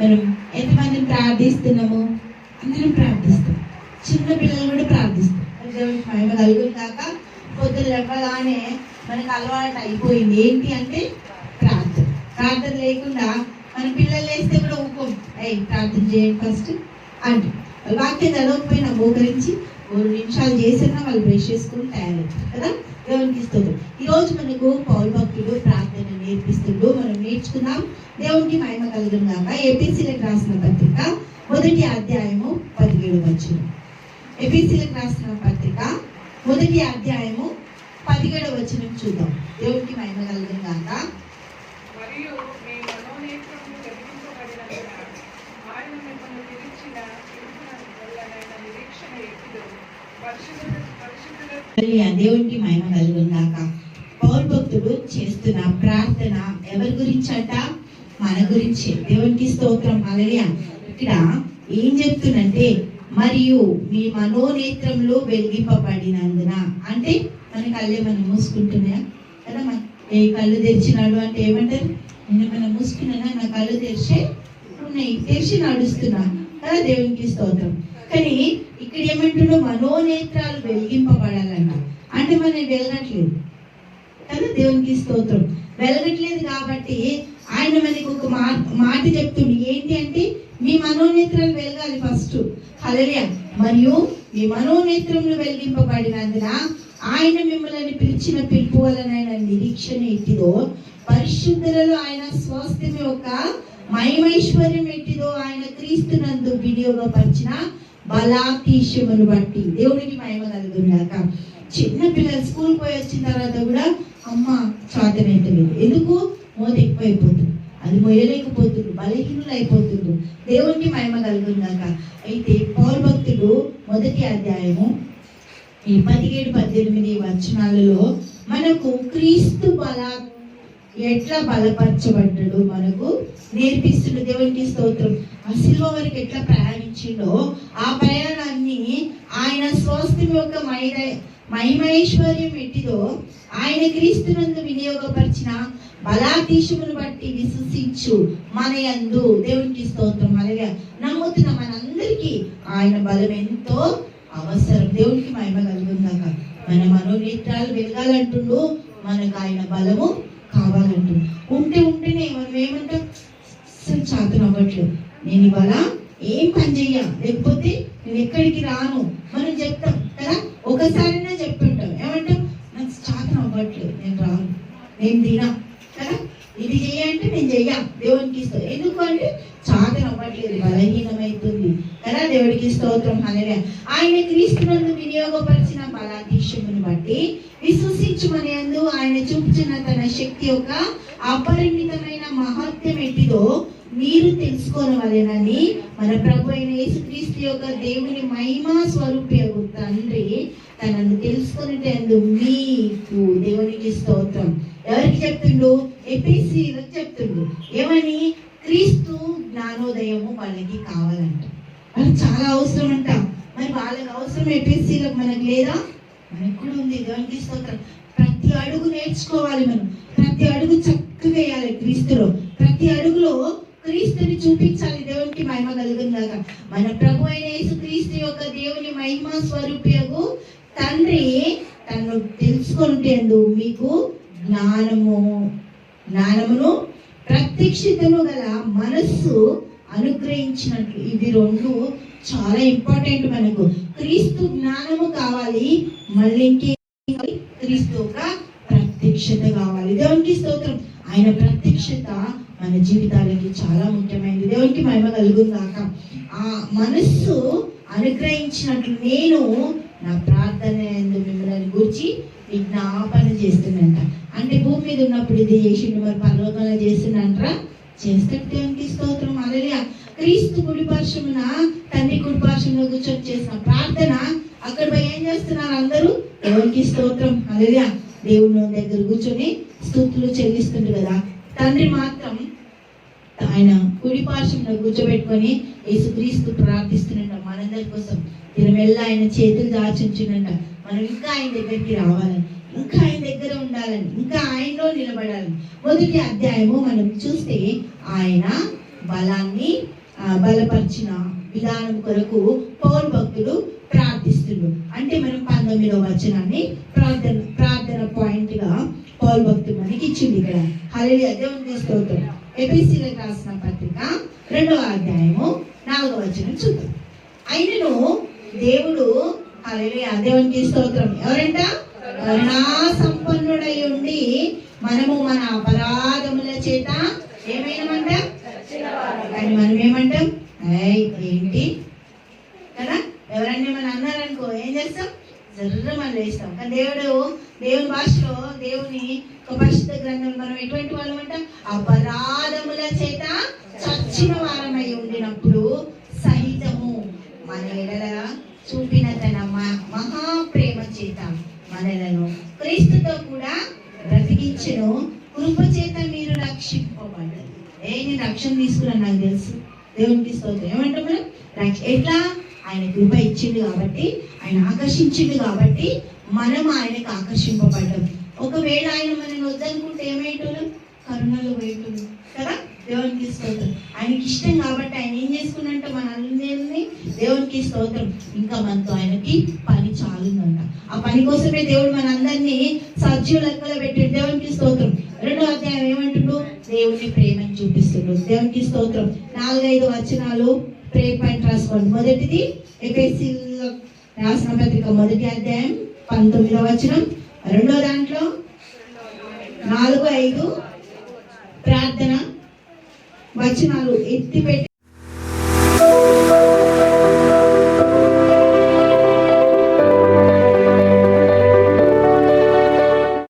మనం ఎంతమందిని ప్రార్థిస్తున్నాము అందరం ప్రార్థిస్తాం. చిన్న పిల్లలు కూడా ప్రార్థిస్తాం. ఫైవ్ దేవుడికి మహిమ కలుగును కాక పొద్దున లేవగానే మనకు అలవాటు అయిపోయింది. ఏంటి అంటే ప్రార్థన. ప్రార్థన లేకుండా మన పిల్లలు వేస్తే కూడా ఊపం అయ్యి ప్రార్థన చేయండి ఫస్ట్ అంటే వాక్యం చదవకపోయినా మోకరించి మూడు నిమిషాలు చేసినా వాళ్ళు బ్రష్ చేసుకుని తయారవుతారు కదా? దేవునికి ఇస్తుంది ఈరోజు మనకు పౌరు భక్తులు ప్రార్థన నేర్పిస్తున్నారు. నేర్చుకుందాం దేవునికి మహిమ కలుగును గాక. ఏపీసీలకు రాసిన పత్రిక మొదటి అధ్యాయము పదిహేడు వచ్చిన ఏపీసీలకు రాసిన పత్రిక మొదటి అధ్యాయము పదిహేడు వచ్చిన చూద్దాం. దేవునికి మహిమ కలుగును గాక. మరియు మీ ఆయన మిమ్మల్ని పిలిచిన నిరీక్షణ. దేవునికి మహిమ కలుగును గాక. పౌరు చేస్తున్న ప్రార్థన ఎవరి గురించి అంట మన గురించి. దేవునికి స్తోత్రం. హల్లెలూయా. ఇక్కడ ఏం చెప్తున్నంటే మరియు మీ మనోనేత్రంలో వెలిగింపబడినందున. అంటే మన కళ్ళే మనం మూసుకుంటున్నాయా? కదా మన ఏ కళ్ళు తెరిచినాడు అంటే ఏమంటారు? నేను మనం మూసుకున్నానా? నా కళ్ళు తెరిచే ఉన్నాయి. తెరిచి నడుస్తున్నా. కదా దేవునికి స్తోత్రం. కానీ ఇక్కడ ఏమంటున్నాడు? మనోనేత్రాలు వెలిగింపబడాలంట. అంటే మనం వెళ్ళట్లేదు కదా దేవునికి స్తోత్రం. వెలగట్లేదు కాబట్టి ఆయన మనకి ఒక మా మాట చెప్తుండు. ఏంటి అంటే మీ మనోనేత్రాలు వెలగాలి ఫస్ట్. కలలియ మరియు మీ మనోనేత్రములు వెలిగింపబడినందున ఆయన మిమ్మల్ని పిలిచిన పిలుపు వలన నిరీక్షణ ఎట్టిదో పరిశుద్ధులలో ఆయన స్వాస్థ్యం యొక్క మహిమైశ్వర్యం ఎట్టిదో ఆయన క్రీస్తునందు వినియోగపరిచిన బలాతీశ్యమును బట్టి దేవుడికి మహిమ కలుగున్నాక చిన్న పిల్లలు స్కూల్ పోయి వచ్చిన తర్వాత కూడా అమ్మ చాతనైతలేదు ఎందుకు? మోత ఎక్కువైపోతుంది. అది మొయ్యలేకపోతుంది బలహీనులు అయిపోతుంది దేవుణ్ణి మహిమ కలుగుందాక అయితే పౌరు భక్తుడు మొదటి అధ్యాయము ఈ పదిహేడు పద్దెనిమిది వచనాలలో మనకు క్రీస్తు బల ఎట్లా బలపరచబడ్డాడు? మనకు నేర్పిస్తున్న దేవునికి స్తోత్రం. ఆ శిల్వ వరకు ఎట్లా ప్రయాణించిండో ఆ ప్రయాణాన్ని ఆయన స్వాస్థ్యం యొక్క మహిమ మహిమైశ్వర్యం ఎట్టిదో ఆయన క్రీస్తునందు వినియోగపరిచిన బలాతీశమును బట్టి విశ్వసించు మన యందు దేవునికి స్తోత్రం. అలాగే నమ్ముతున్న మనందరికీ ఆయన బలం ఎంతో అవసరం. దేవునికి మహిమ కలుగుందాక మన మనోనేత్రాలు వెలగాలంటుండు మనకు ఆయన బలము కావాలంటు ఉంటే ఉంటేనే మనం ఏమంటాం? అసలు చాతన అవ్వట్లేదు. నేను ఇవాళ ఏం పని చెయ్య? లేకపోతే నేను ఎక్కడికి రాను? మనం చెప్తాం కదా? ఒకసారి రాను నేను తినా కదా? ఇది చేయంటే నేను చెయ్య. దేవునికి ఇస్తాను ఎందుకు అంటే చాతన అవ్వట్లేదు బలహీనమైతుంది కదా? దేవుడికి స్తోత్రం అనే ఆయన క్రీస్తునందు వినియోగపరిచిన బలాధీశ్యమును బట్టి విశ్వసించుమని అందు ఆయన చూపుచున్న తన శక్తి యొక్క అపరిమితమైన మహత్యం ఎట్టిదో మీరు తెలుసుకోవాలేనని మన ప్రభు అయిన యేసుక్రీస్తు యొక్క దేవుని మహిమా స్వరూపి తండ్రి తనను తెలుసుకునేటందు మీకు దేవునికి స్తోత్రం. ఎవరికి చెప్తుండు? ఎపిసీలకు చెప్తుండు. ఏమని? క్రీస్తు జ్ఞానోదయము వాళ్ళకి కావాలంట. వాళ్ళకి చాలా అవసరం అంట మరి వాళ్ళకి అవసరం ఎపిసీలకు మనకు లేదా? మనకు కూడా ఉంది. దేవునికి స్తోత్రం. ప్రతి అడుగు నేర్చుకోవాలి మనం. ప్రతి అడుగు చక్కగా వేయాలి క్రీస్తులో. ప్రతి అడుగులో క్రీస్తుని చూపించాలి దేవునికి మహిమ కలుగుందాక. మన ప్రభు అయిన యేసు క్రీస్తు యొక్క దేవుని మహిమ స్వరూపకు తండ్రి తను తెలుసుకుంటేందు మీకు జ్ఞానము జ్ఞానమును ప్రత్యక్షతను గల మనస్సు అనుగ్రహించినట్లు. ఇవి రెండు చాలా ఇంపార్టెంట్ మనకు. క్రీస్తు జ్ఞానము కావాలి మళ్ళీ ఇంకే క్రీస్తు ఒక ప్రత్యక్షత కావాలి. దేవునికి స్తోత్రం. ఆయన ప్రత్యక్షత మన జీవితాలకి చాలా ముఖ్యమైనది. దేవునికి మహిమ కలుగుందాక ఆ మనస్సు అనుగ్రహించినట్లు నేను నా ప్రార్థన మిమ్మల్ని గురించి విజ్ఞాపన చేస్తున్నంట మీద ఉన్నప్పుడు ఇది చేసిండు మరి పరలోకంలో చేస్తున్నంటారా చేస్తాడు దేవునికి స్తోత్రం. అలలియా క్రీస్తు కుడిపార్శ్వమున తండ్రి కుడిపార్శ్వంలో కూర్చొని చేసిన ప్రార్థన అక్కడ పోయి ఏం చేస్తున్నారు అందరూ? దేవునికి స్తోత్రం. అలలియా దేవుని దగ్గర కూర్చొని స్థుతులు చెల్లిస్తుండ్రు కదా. తండ్రి మాత్రం ఆయన కుడిపార్శ్వంలో కూర్చోబెట్టుకొని యేసుక్రీస్తు ప్రార్థిస్తున్నట్ట మనందరి కోసం. తిరుమెల్ల ఆయన చేతులు దాచుంచునంట మనం ఇంకా ఆయన దగ్గరికి రావాలని ఇంకా ఆయన దగ్గర ఉండాలని ఇంకా ఆయనలో నిలబడాలని మొదటి అధ్యాయము మనం చూస్తే ఆయన బలాన్ని బలపరిచిన విధానం కొరకు పౌరు భక్తుడు ప్రార్థిస్తుడు అంటే మనం పంతొమ్మిదవ వచనాన్ని ప్రార్థన ప్రార్థన పాయింట్గా పౌరు భక్తుడు మనకి ఇచ్చింది ఇక్కడ. హల్లెలూయా. దేవునికి స్తోత్రం. ఎపిసిలకు రాసిన పత్రిక రెండవ అధ్యాయము నాలుగవ వచనం చూద్దాం. అయినను దేవుడు హల్లెలూయా దేవునికి స్తోత్రం. ఎవరంట? కరుణా సంపన్నుడై ఉండి మనము మన అపరాధముల చేత ఏమైనామంటాం? కానీ మనం ఏమంటాం ఏంటి? కదా? ఎవరన్నా మనం అన్నారనుకో ఏం చేస్తాం? జర్ర మనం వేస్తాం. కానీ దేవుడు దేవుని భాషలో దేవుని ఒక పరిశుద్ధ గ్రంథం మనం ఎటువంటి వాళ్ళం అంట అపరాధముల చేత చచ్చిన వారమై ఉండినప్పుడు సహితము. మన ఎడల చూపిన తన మహాప్రేమ చేత మనలను క్రీస్తుతో కూడా బ్రతికించను. కృపచేత మీరు రక్షింపబడ్డది ఏ నేను రక్షణ తీసుకున్నాను నాకు తెలుసు. దేవునికి స్తోత్రం. ఏమంటాం మనం? ఎట్లా? ఆయన కృప ఇచ్చిండు కాబట్టి ఆయన ఆకర్షించిండు కాబట్టి మనం ఆయనకు ఆకర్షింపబడ్డాం. ఒకవేళ ఆయన మనల్ని వద్దనుకుంటే ఏమేటోళ్ళం కరుణలో పోయేటోళ్ళం. కదా? దేవునికి స్తోత్రం. ఆయనకి ఇష్టం కాబట్టి ఆయన ఏం చేసుకున్నంటే మన అందరినీ దేవునికి స్తోత్రం. ఇంకా మనతో ఆయనకి పని చాలుందంట. ఆ పని కోసమే దేవుడు మన అందరినీ సజీవ లెక్కలో పెట్టి దేవునికి స్తోత్రం. రెండో అధ్యాయం ఏమంటుండు? దేవుని ప్రేమని చూపిస్తుండు. దేవునికి స్తోత్రం. నాలుగైదు వచనాలు ప్రేమ పాయింట్ రాసుకోండి. మొదటిది ఎపిఎస్సి రాసిన పత్రిక మొదటి అధ్యాయం పంతొమ్మిదవ వచనం. రెండో దాంట్లో నాలుగు ఐదు ప్రార్థన వచనాలు ఎత్తి పెట్టి